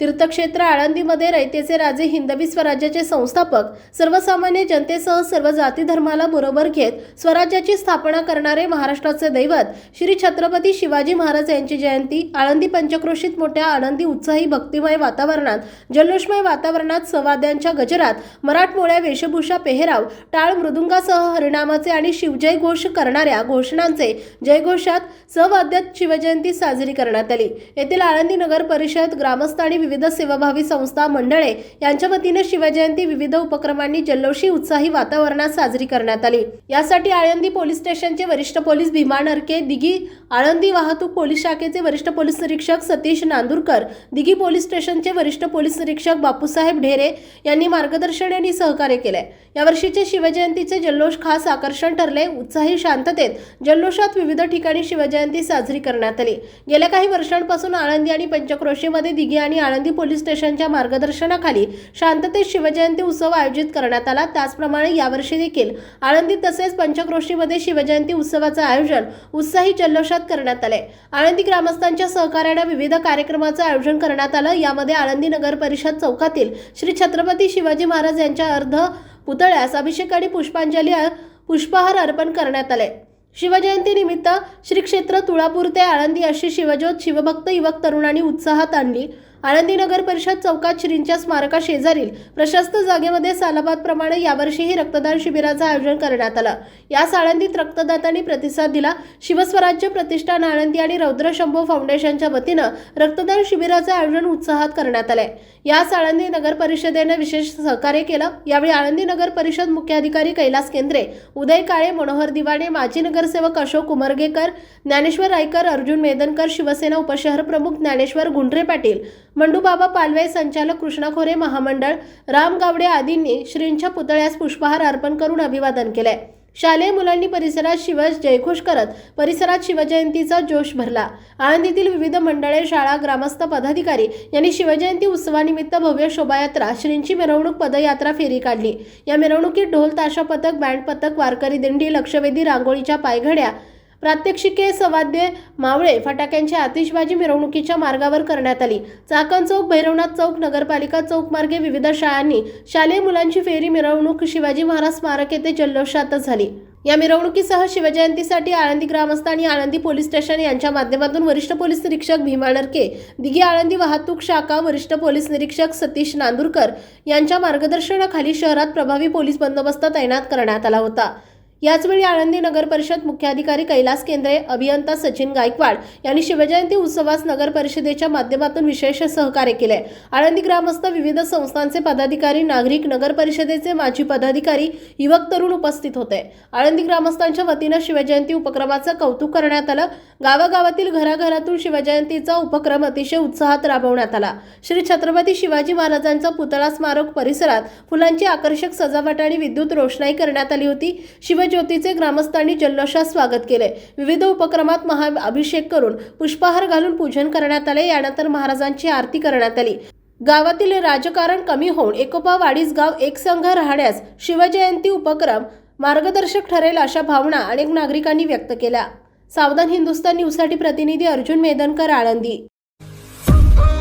तीर्थक्षेत्र आळंदीमध्ये रयतेचे राजे हिंदवी स्वराज्याचे संस्थापक सर्वसामान्य जनतेसह सर्व जाती धर्माला बरोबर घेत स्वराज्याची स्थापना करणारे महाराष्ट्राचे दैवत श्री छत्रपती शिवाजी महाराज यांची जयंती आळंदी पंचक्रोशीत मोठ्या आनंदी उत्साही भक्तिमय वातावरणात जल्लोषमय वातावरणात सवाद्यांच्या गजरात मराठमोळ्या वेशभूषा पेहराव टाळ मृदुंगासह हरिणामाचे आणि शिवजय घोष करणाऱ्या घोषणांचे जयघोषात सवाद्यात शिवजयंती साजरी करण्यात आली. येथील आळंदी नगर परिषद ग्रामस्थ आणि विविध सेवाभावी संस्था मंडळे यांच्या वतीने शिवजयंती विविध उपक्रमांनी जल्लोषी उत्साही वातावरणात साजरी करण्यात आली. यासाठी आळंदी पोलीस स्टेशनचे वरिष्ठ पोलीस भीमा नरके दिघी आळंदी वाहतूक पोलीस शाखेचे वरिष्ठ पोलीस निरीक्षक सतीश नांदूरकर दिघी पोलीस स्टेशनचे वरिष्ठ पोलीस निरीक्षक बापूसाहेब ढेरे यांनी मार्गदर्शन आणि सहकार्य केले. यावर्षीचे शिवजयंतीचे जल्लोष खास आकर्षण ठरले. उत्साही शांततेत जल्लोषात विविध ठिकाणी शिवजयंती साजरी करण्यात आली. गेल्या काही वर्षांपासून आळंदी आणि पंचक्रोशीमध्ये दिघी आणि आळंदी पोलीस स्टेशनच्या मार्गदर्शनाखाली शांततेत शिवजयंती उत्सव आयोजित करण्यात आला. त्याचप्रमाणे यावर्षी देखील आळंदी तसेच पंचक्रोशीमध्ये शिवजयंती उत्सवाचं आयोजन उत्साही जल्लोषात करण्यात आले. आळंदी ग्रामस्थांच्या सहकार्याने विविध कार्यक्रमाचं आयोजन करण्यात आलं. यामध्ये आळंदी नगर परिषद चौकातील श्री छत्रपती शिवाजी महाराज यांच्या अर्ध पुतळ्यास अभिषेक आणि पुष्पांजली पुष्पहार अर्पण करण्यात आले. शिवजयंती निमित्त श्री क्षेत्र तुळापूर ते आळंदी अशी शिवज्योत शिवभक्त युवक तरुणांनी उत्साहात आणली. आळंदी नगर परिषद चौकात श्रींच्या स्मारका शेजारील प्रशस्त जागेमध्ये सालाबादप्रमाणे यावर्षीही रक्तदान शिबिराचं आयोजन करण्यात आलं. यास आळंदीत रक्तदातांनी प्रतिसाद दिला. शिवस्वराज्य प्रतिष्ठान आळंदी आणि रौद्रशंभो फाउंडेशनच्या वतीनं रक्तदान शिबिराचं आयोजन उत्साहात करण्यात आलंय. यास आळंदी नगर परिषदेनं विशेष सहकार्य केलं. यावेळी आळंदी नगर परिषद मुख्याधिकारी कैलास केंद्रे उदय काळे मनोहर दिवाणे माजी नगरसेवक अशोक उमरगेकर ज्ञानेश्वर रायकर अर्जुन मेदनकर शिवसेना उपशहर प्रमुख ज्ञानेश्वर गुंडरे पाटील मंडूबाबा पालवे संचालक कृष्णा खोरे महामंडळ राम गावडे आदींनी श्रींच्या पुतळ्यास पुष्पहार अर्पण करून अभिवादन केले. शालेय मुलांनी परिसरात शिव जयघोष करत परिसरात शिवजयंतीचा जोश भरला. आळंदीतील विविध मंडळे शाळा ग्रामस्थ पदाधिकारी यांनी शिवजयंती उत्सवानिमित्त भव्य शोभायात्रा श्रींची मिरवणूक पदयात्रा फेरी काढली. या मिरवणुकीत ढोल ताशा पथक बँड पथक वारकरी दिंडी लक्षवेधी रांगोळीच्या पायघड्या प्रात्यक्षिके सवाद्य मावळे फटाक्यांची आतिषबाजी मिरवणुकीच्या मार्गावर करण्यात आली. चाकण चौक भैरवनाथ चौक नगरपालिका चौक मार्गे विविध शाळांनी शालेय मुलांची फेरी मिरवणूक शिवाजी महाराज स्मारक येथे जल्लोषातच झाली. या मिरवणुकीसह शिवजयंतीसाठी आळंदी ग्रामस्थ आणि आळंदी पोलीस स्टेशन यांच्या माध्यमातून वरिष्ठ पोलीस निरीक्षक भीमा नरके दिघी आळंदी वाहतूक शाखा वरिष्ठ पोलीस निरीक्षक सतीश नांदुरकर यांच्या मार्गदर्शनाखाली शहरात प्रभावी पोलीस बंदोबस्त तैनात करण्यात आला होता. याचवेळी आळंदी नगर परिषद मुख्याधिकारी कैलास केंद्रे अभियंता सचिन गायकवाड यांनी शिवजयंती उत्सवास नगर परिषदेच्या माध्यमातून विशेष सहकार्य केले. आळंदी ग्रामस्थ विविध संस्थांचे पदाधिकारी नागरिक नगर परिषदेचे माजी पदाधिकारी युवक तरुण उपस्थित होते. आळंदी ग्रामस्थांच्या वतीनं शिवजयंती उपक्रमाचं कौतुक करण्यात आलं. गावागावातील घराघरातून शिवजयंतीचा उपक्रम अतिशय उत्साहात राबवण्यात आला. श्री छत्रपती शिवाजी महाराजांचा पुतळा स्मारक परिसरात फुलांची आकर्षक सजावट आणि विद्युत रोषणाई करण्यात आली होती. शिव ज्योतीचे ग्रामस्थांनी जल्लोषात स्वागत केले. विविध उपक्रमात महाअभिषेक करून पुष्पहार घालून पूजन करण्यात आले. यानंतर महाराजांची आरती करण्यात आली. गावातील राजकारण कमी होऊन एकोपा वाडीस गाव एकसंघ राहण्यास शिवजयंती उपक्रम मार्गदर्शक ठरेल अशा भावना अनेक नागरिकांनी व्यक्त केल्या. सावधान हिंदुस्तान न्यूजसाठी प्रतिनिधी अर्जुन मेदनकर आळंदी.